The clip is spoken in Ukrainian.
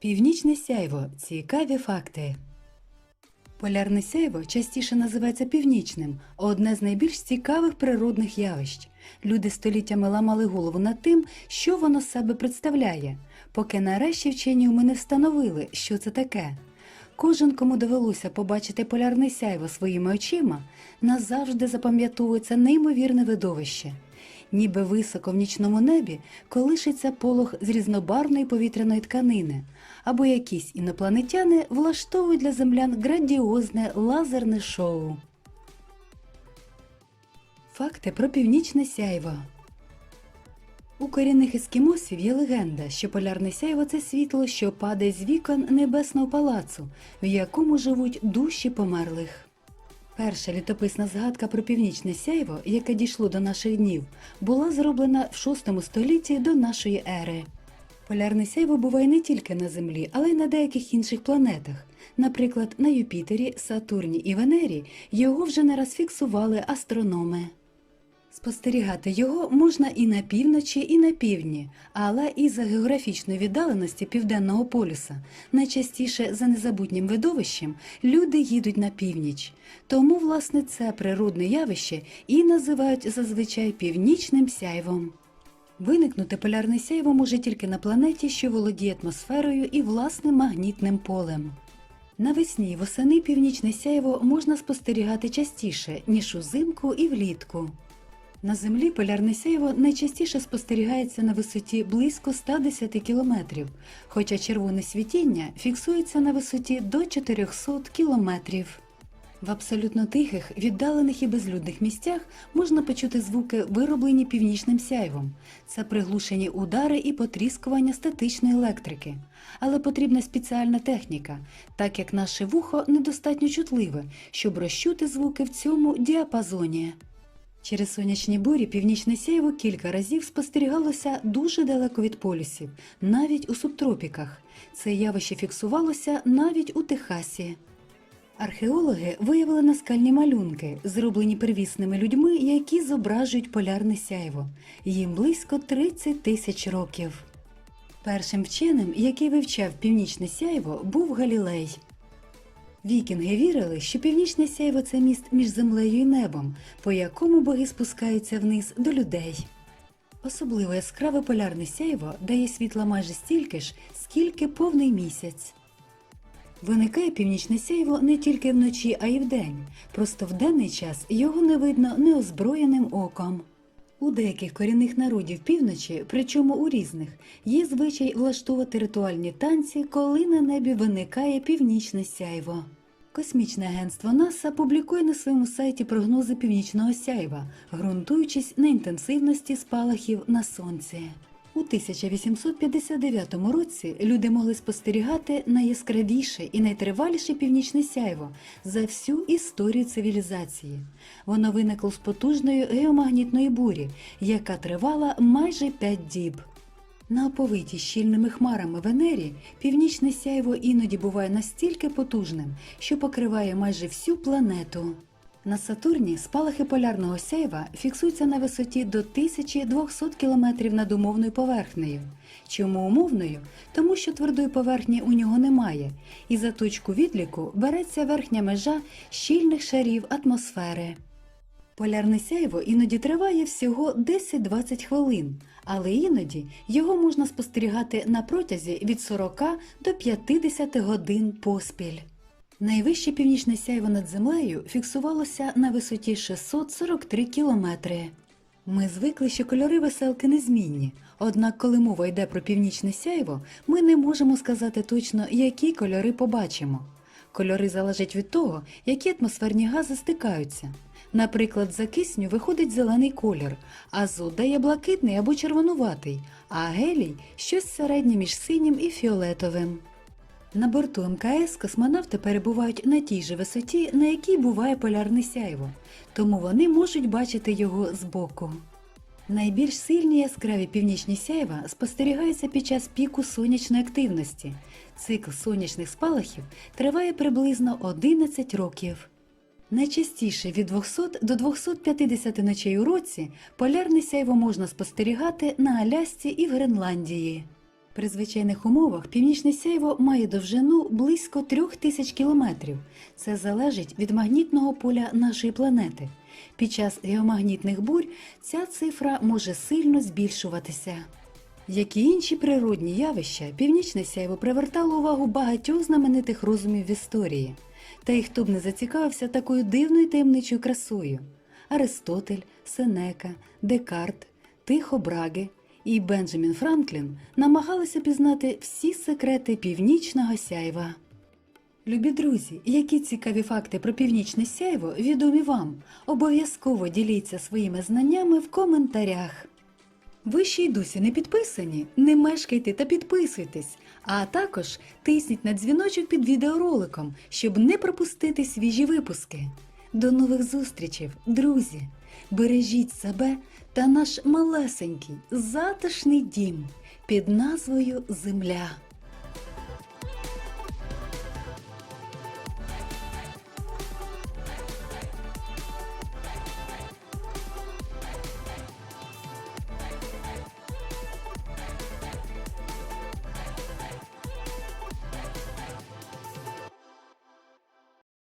Північне сяйво. Цікаві факти. Полярне сяйво частіше називається північним, одне з найбільш цікавих природних явищ. Люди століттями ламали голову над тим, що воно себе представляє, поки нарешті вчені уми не встановили, що це таке. Кожен, кому довелося побачити полярне сяйво своїми очима, назавжди запам'ятовується неймовірне видовище. Ніби високо в нічному небі колишиться полог з різнобарвної повітряної тканини, або якісь інопланетяни влаштовують для землян грандіозне лазерне шоу. Факти про північне сяйво. У корінних ескімосів є легенда, що полярне сяйво це світло, що падає з вікон небесного палацу, в якому живуть душі померлих. Перша літописна згадка про північне сяйво, яке дійшло до наших днів, була зроблена в VI столітті до нашої ери. Полярне сяйво буває не тільки на Землі, але й на деяких інших планетах. Наприклад, на Юпітері, Сатурні і Венері його вже не раз фіксували астрономи. Спостерігати його можна і на півночі, і на півдні, але і за географічної віддаленості південного полюса, найчастіше за незабутнім видовищем, люди їдуть на північ. Тому, власне, це природне явище і називають зазвичай північним сяйвом. Виникнути полярне сяйво може тільки на планеті, що володіє атмосферою і власним магнітним полем. Навесні восени північне сяйво можна спостерігати частіше, ніж узимку і влітку. На Землі полярне сяйво найчастіше спостерігається на висоті близько 110 кілометрів, хоча червоне світіння фіксується на висоті до 400 кілометрів. В абсолютно тихих, віддалених і безлюдних місцях можна почути звуки, вироблені північним сяйвом. Це приглушені удари і потріскування статичної електрики. Але потрібна спеціальна техніка, так як наше вухо недостатньо чутливе, щоб розчути звуки в цьому діапазоні. Через сонячні бурі північне сяйво кілька разів спостерігалося дуже далеко від полюсів, навіть у субтропіках. Це явище фіксувалося навіть у Техасі. Археологи виявили наскальні малюнки, зроблені первісними людьми, які зображують полярне сяйво. Їм близько 30 тисяч років. Першим вченим, який вивчав північне сяйво, був Галілей. Вікінги вірили, що північне сяйво це міст між землею і небом, по якому боги спускаються вниз до людей. Особливо яскраве полярне сяйво дає світла майже стільки ж, скільки повний місяць. Виникає північне сяйво не тільки вночі, а й вдень. Просто в денний час його не видно неозброєним оком. У деяких корінних народів півночі, причому у різних, є звичай влаштовувати ритуальні танці, коли на небі виникає північне сяйво. Космічне агентство НАСА публікує на своєму сайті прогнози північного сяйва, ґрунтуючись на інтенсивності спалахів на сонці. У 1859 році люди могли спостерігати найяскравіше і найтриваліше північне сяйво за всю історію цивілізації. Воно виникло з потужної геомагнітної бурі, яка тривала майже 5 діб. На оповитій щільними хмарами Венері північне сяйво іноді буває настільки потужним, що покриває майже всю планету. На Сатурні спалахи полярного сяйва фіксуються на висоті до 1200 км над умовною поверхнею. Чому умовною? Тому що твердої поверхні у нього немає, і за точку відліку береться верхня межа щільних шарів атмосфери. Полярне сяйво іноді триває всього 10-20 хвилин, але іноді його можна спостерігати на протязі від 40 до 50 годин поспіль. Найвище північне сяйво над землею фіксувалося на висоті 643 кілометри. Ми звикли, що кольори веселки незмінні. Однак, коли мова йде про північне сяйво, ми не можемо сказати точно, які кольори побачимо. Кольори залежать від того, які атмосферні гази стикаються. Наприклад, за кисню виходить зелений колір, азот дає блакитний або червонуватий, а гелій щось середнє між синім і фіолетовим. На борту МКС космонавти перебувають на тій же висоті, на якій буває полярне сяйво, тому вони можуть бачити його збоку. Найбільш сильні яскраві північні сяйва спостерігаються під час піку сонячної активності. Цикл сонячних спалахів триває приблизно 11 років. Найчастіше від 200 до 250 ночей у році полярне сяйво можна спостерігати на Алясці і в Гренландії. При звичайних умовах північне сяйво має довжину близько трьох тисяч кілометрів. Це залежить від магнітного поля нашої планети. Під час геомагнітних бурь ця цифра може сильно збільшуватися. Як і інші природні явища, північне сяйво привертало увагу багатьох знаменитих розумів в історії. Та й хто б не зацікавився такою дивною таємничою красою. Аристотель, Сенека, Декарт, Тихо Браги і Бенджамін Франклін намагалися пізнати всі секрети північного сяйва. Любі друзі, які цікаві факти про північне сяйво відомі вам? Обов'язково діліться своїми знаннями в коментарях. Ви ще й досі не підписані? Не мешкайте та підписуйтесь, а також тисніть на дзвіночок під відеороликом, щоб не пропустити свіжі випуски. До нових зустрічей, друзі! Бережіть себе та наш малесенький затишний дім під назвою Земля.